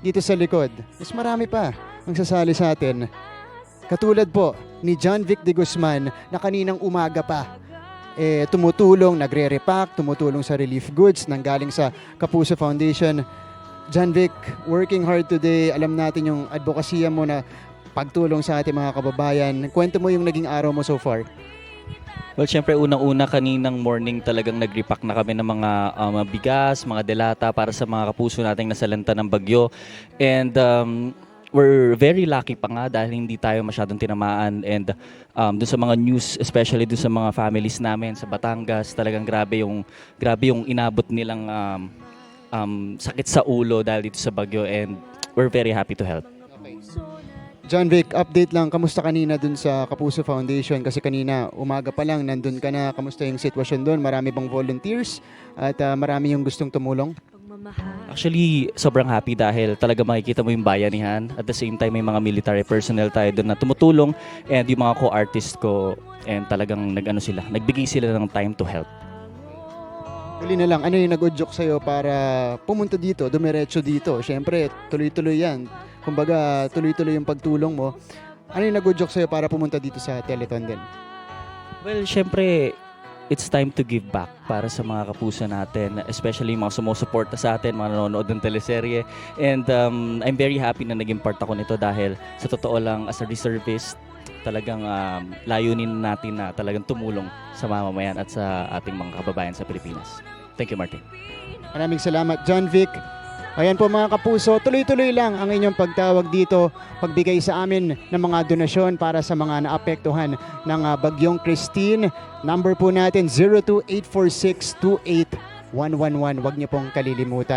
dito sa likod. Mas marami pa ang sasali sa atin. Katulad po ni John Vic de Guzman na kaninang umaga pa eh, tumutulong, nagre-repack, tumutulong sa relief goods nanggaling sa Kapuso Foundation. John Vic, working hard today. Alam natin yung advokasya mo na pagtulong sa ating mga kababayan. Kwento mo yung naging araw mo so far. Well, syempre unang-una kaninang morning talagang nag-repack na kami ng mga um, bigas, mga delata para sa mga kapuso nating nasalanta ng bagyo. And um, we're very lucky pa nga dahil hindi tayo masyadong tinamaan and um, dun sa mga news, especially dun sa mga families namin sa Batangas, talagang grabe yung grabe yung inabot nilang um, um, sakit sa ulo dahil dito sa bagyo and we're very happy to help. John Vic, update lang. Kamusta kanina dun sa Kapuso Foundation? Kasi kanina, umaga pa lang, nandun ka na. Kamusta yung sitwasyon dun? Marami bang volunteers? At ah, marami yung gustong tumulong? Actually, sobrang happy dahil talaga makikita mo yung bayanihan. At the same time, may mga military personnel tayo doon na tumutulong and yung mga co-artist ko and talagang nag-ano sila, nagbigay sila ng time to help. Huli na lang, ano yung nag-udyok sa'yo para pumunta dito, dumiretso dito? Siyempre, tuloy-tuloy yan. Kumbaga, tuloy-tuloy yung pagtulong mo. Ano yung nag-udyok sa'yo para pumunta dito sa Teleton din? Well, syempre, it's time to give back para sa mga kapuso natin, especially yung mga sumusuporta sa atin, mga nanonood ng teleserye. And um, I'm very happy na naging part ako nito dahil sa totoo lang, as a reservist, talagang um, layunin natin na talagang tumulong sa mamamayan at sa ating mga kababayan sa Pilipinas. Thank you, Martin. Maraming salamat, John Vic. Ayan po mga kapuso, tuloy-tuloy lang ang inyong pagtawag dito, pagbigay sa amin ng mga donasyon para sa mga naapektuhan ng ah, Bagyong Christine. Number po natin 02846-28111. Huwag niyo pong kalilimutan.